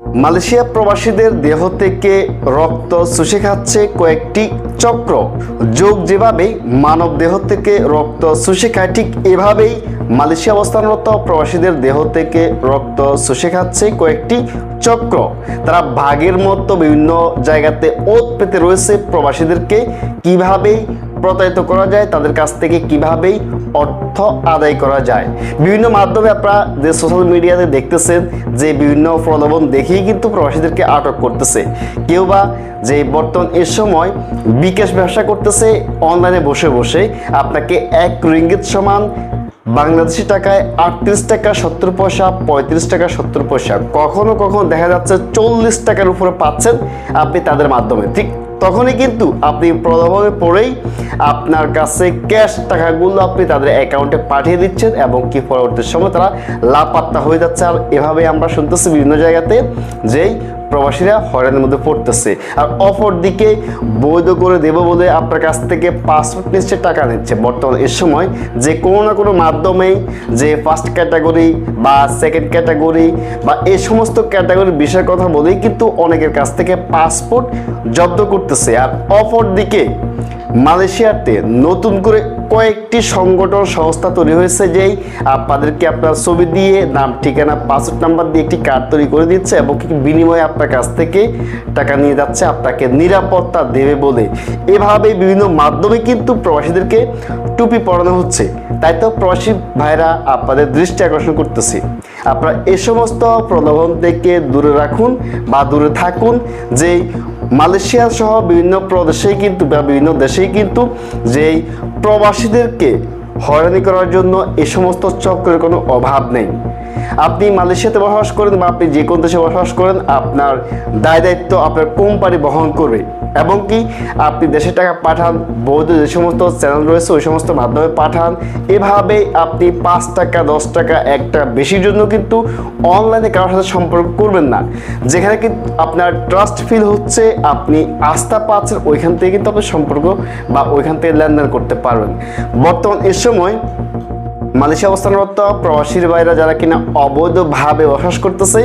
Malaysia প্রবাসীদের দেহ থেকে রক্ত শুষে খাচ্ছে কয়েকটি চক্র। যোগ যেভাবে মানব দেহ থেকে রক্ত শুষে খায়, ঠিক এভাবেই মালয়েশিয়া অবস্থানরত প্রবাসীদের দেহ থেকে রক্ত শুষে খাচ্ছে কয়েকটি চক্র। তারা ভাগের মতো বিভিন্ন জায়গাতে ওত পেতে রয়েছে। প্রবাসীদেরকে কিভাবেই প্রতারিত করা যায়, তাদের কাছ থেকে কিভাবেই অর্থ আদায় করা যায়। বিভিন্ন মাধ্যমে আপনারা যে সোশ্যাল মিডিয়াতে দেখতেছেন, যে বিভিন্ন প্রলোভন দেখেই কিন্তু প্রবাসীদেরকে আটক করতেছে। কেউ বা যে বর্তমান এ সময় বিকাশ ব্যবসা করতেছে অনলাইনে বসে বসে আপনাকে এক রিঙ্গিত সমান বাংলাদেশি টাকায় আটত্রিশ টাকা সত্তর পয়সা, পঁয়ত্রিশ টাকা সত্তর পয়সা। কখনো কখনো দেখা যাচ্ছে চল্লিশ টাকার উপরে পাচ্ছেন আপনি তাদের মাধ্যমে। ঠিক তখনই কিন্তু আপনি প্রলোভনে পড়েই আপনার কাছে ক্যাশ টাকাগুলো আপনি তাদের অ্যাকাউন্টে পাঠিয়ে দিচ্ছেন এবং কি পরবর্তী সময় তারা লাপাত্তা হয়ে যাচ্ছে। আর এভাবে আমরা শুনতেছি বিভিন্ন জায়গাতে যেই প্রবাসীরা হয়রানির মধ্যে পড়তেছে। আর অপর দিকে বৈধ করে দেব বলে আপনার কাছ থেকে পাসপোর্ট নিশ্চয় টাকা নিচ্ছে। বর্তমানে এ সময় যে কোনো না কোনো মাধ্যমেই যে ফার্স্ট ক্যাটাগরি বা সেকেন্ড ক্যাটাগরি বা এই সমস্ত ক্যাটাগরির বিষয়ের কথা বলেই কিন্তু অনেকের কাছ থেকে পাসপোর্ট জব্দ করতেছে। আর অপর দিকে মালয়েশিয়াতে নতুন করে কয়েকটি সংগঠন সংস্থা তৈরি হয়েছে, যেই আপনাদেরকে আপনার ছবি দিয়ে নাম, ঠিকানা পাসওয়ার্ড নাম্বার দিয়ে একটি কার্ড তৈরি করে দিচ্ছে এবং বিনিময়ে আপনার কাছ থেকে টাকা নিয়ে যাচ্ছে, আপনাকে নিরাপত্তা দেবে বলে। এভাবে বিভিন্ন মাধ্যমে কিন্তু প্রবাসীদেরকে টুপি পরানো হচ্ছে। তাই তো প্রবাসী ভাইরা আপনাদের দৃষ্টি আকর্ষণ করতেছি। আপনারা এ সমস্ত প্রলোভন থেকে দূরে রাখুন বা দূরে থাকুন যে মালয়েশিয়া সহ বিভিন্ন প্রদেশে কিন্তু বা বিভিন্ন দেশেই কিন্তু যেই প্রবাসীদেরকে হয়রানি করার জন্য এ সমস্ত চক্রের কোনো অভাব নেই। আপনি মালয়েশিয়াতে বসবাস করেন বা আপনি যে কোনো দেশে বসবাস করেন, আপনার দায় দায়িত্ব আপনার কোম্পানি বহন করবে। এবং কি আপনি দেশে টাকা পাঠান বৈধ যে সমস্ত চ্যানেল রয়েছে, ওই সমস্ত মাধ্যমে পাঠান। এভাবে আপনি পাঁচ টাকা, দশ টাকা এক টাকা বেশির জন্য কিন্তু অনলাইনে কারোর সাথে সম্পর্ক করবেন না। যেখানে কিন্তু আপনার ট্রাস্ট ফিল হচ্ছে আপনি আস্থা পাচ্ছেন, ওইখান থেকে কিন্তু আপনি সম্পর্ক বা ওইখান থেকে লেনদেন করতে পারবেন। বর্তমান এ সময় মালয়েশিয়া অবস্থানরত প্রবাসীর বাইরা যারা কিনা অবৈধভাবে বসবাস করতেছে,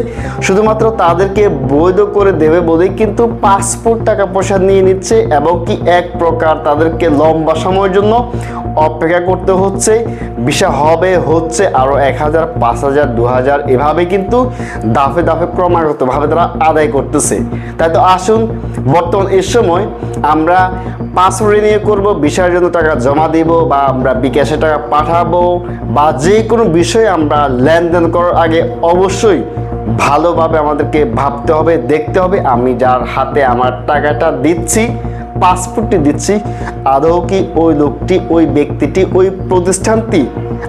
শুধুমাত্র তাদেরকে বৈধ করে দেবে বলেই কিন্তু পাসপোর্ট টাকা পয়সা নিয়ে নিচ্ছে এবং কি এক প্রকার তাদেরকে লম্বা সময়ের জন্য অপেক্ষা করতে হচ্ছে। বিষয় হবে, হচ্ছে আরও এক হাজার, পাঁচ হাজার, দু হাজার এভাবে কিন্তু দাফে দাফে ক্রমাগতভাবে তারা আদায় করতেছে। তাই তো আসুন, বর্তমান এ সময় আমরা পাসপোর্ট রিনিউ করব বিষয়ের জন্য টাকা জমা দিব বা আমরা বিকাশে টাকা পাঠাবো বা যে কোনো বিষয়ে আমরা লেনদেন করার আগে অবশ্যই ভালোভাবে আমাদেরকে ভাবতে হবে, দেখতে হবে, আমি যার হাতে আমার টাকাটা দিচ্ছি, পাসপোর্টটি দিচ্ছি, আদৌ কি ওই লোকটি, ওই ব্যক্তিটি, ওই প্রতিষ্ঠানটি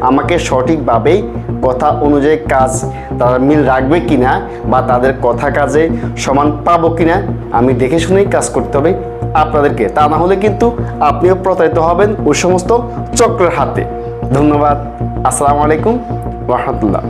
আমাকে সঠিকভাবেই কথা অনুযায়ী কাজ তারা মিল রাখবে কিনা বা তাদের কথা কাজে সমান পাবো কিনা, আমি দেখে শুনেই কাজ করতে হবে। আপনাদেরকে। তা না হলে কিন্তু আপনিও প্রতারিত হবেন ওই সমস্ত চক্রের হাতে। ধন্যবাদ। আসসালামু আলাইকুম। রহমতুল্লাহ।